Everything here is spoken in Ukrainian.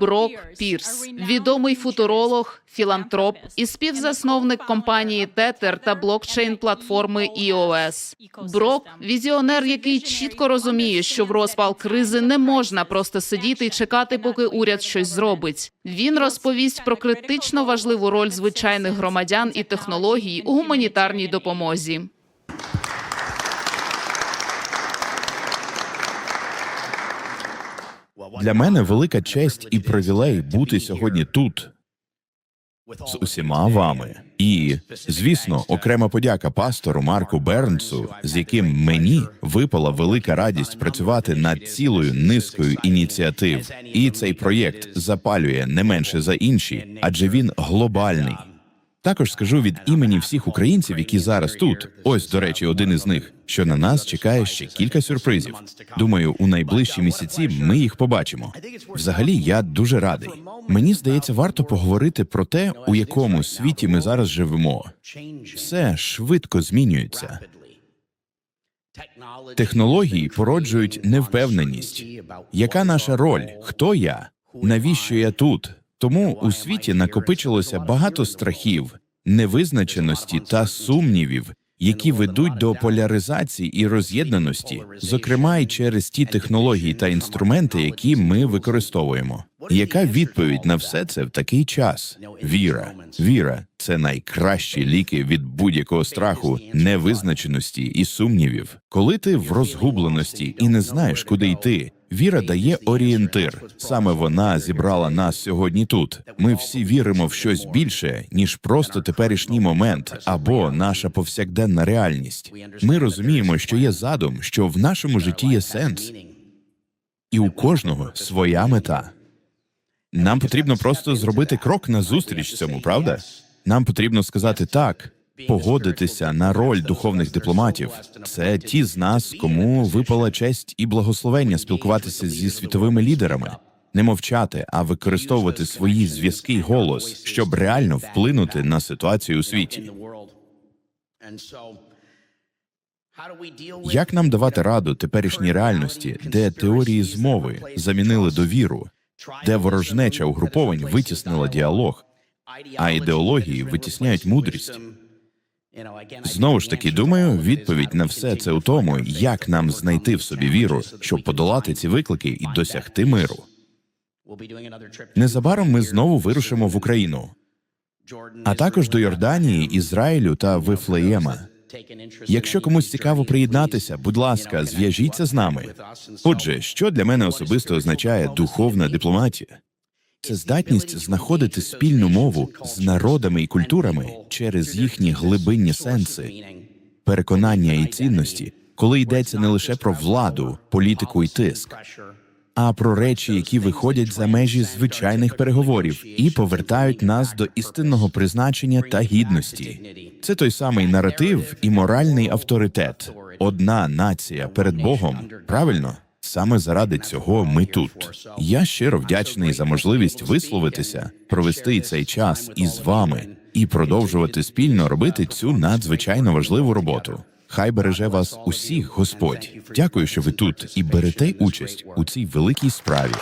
Брок Пірс, відомий футуролог, філантроп і співзасновник компанії Tether та блокчейн платформи EOS. Брок візіонер, який чітко розуміє, що в розпал кризи не можна просто сидіти і чекати, поки уряд щось зробить. Він розповість про критично важливу роль звичайних громадян і технологій у гуманітарній допомозі. Для мене велика честь і привілей бути сьогодні тут з усіма вами. І, звісно, окрема подяка пастору Марку Бернсу, з яким мені випала велика радість працювати над цілою низкою ініціатив. І цей проєкт запалює не менше за інші, адже він глобальний. Також скажу від імені всіх українців, які зараз тут. Ось, до речі, один із них, що на нас чекає ще кілька сюрпризів. Думаю, у найближчі місяці ми їх побачимо. Взагалі, я дуже радий. Мені здається, варто поговорити про те, у якому світі ми зараз живемо. Все швидко змінюється. Технології породжують невпевненість. Яка наша роль? Хто я? Навіщо я тут? Тому у світі накопичилося багато страхів, невизначеності та сумнівів, які ведуть до поляризації і роз'єднаності, зокрема й через ті технології та інструменти, які ми використовуємо. Яка відповідь на все це в такий час? Віра. Віра це найкращі ліки від будь-якого страху, невизначеності і сумнівів. Коли ти в розгубленості і не знаєш, куди йти. Віра дає орієнтир. Саме вона зібрала нас сьогодні тут. Ми всі віримо в щось більше, ніж просто теперішній момент або наша повсякденна реальність. Ми розуміємо, що є задум, що в нашому житті є сенс, і у кожного своя мета. Нам потрібно просто зробити крок назустріч цьому, правда? Нам потрібно сказати так, погодитися на роль духовних дипломатів. Це ті з нас, кому випала честь і благословення спілкуватися зі світовими лідерами, не мовчати, а використовувати свої зв'язки й голос, щоб реально вплинути на ситуацію у світі. Як нам давати раду теперішній реальності, де теорії змови замінили довіру, де ворожнеча угруповань витіснила діалог, а ідеології витісняють мудрість? Знову ж таки, думаю, відповідь на все це у тому, як нам знайти в собі віру, щоб подолати ці виклики і досягти миру. Незабаром ми знову вирушимо в Україну, а також до Йорданії, Ізраїлю та Вифлеєма. Якщо комусь цікаво приєднатися, будь ласка, зв'яжіться з нами. Отже, що для мене особисто означає духовна дипломатія? Це здатність знаходити спільну мову з народами і культурами через їхні глибинні сенси, переконання і цінності, коли йдеться не лише про владу, політику і тиск, а про речі, які виходять за межі звичайних переговорів і повертають нас до істинного призначення та гідності. Це той самий наратив і моральний авторитет. Одна нація перед Богом. Правильно? Саме заради цього ми тут. Я щиро вдячний за можливість висловитися, провести цей час із вами і продовжувати спільно робити цю надзвичайно важливу роботу. Хай береже вас усіх Господь. Дякую, що ви тут і берете участь у цій великій справі.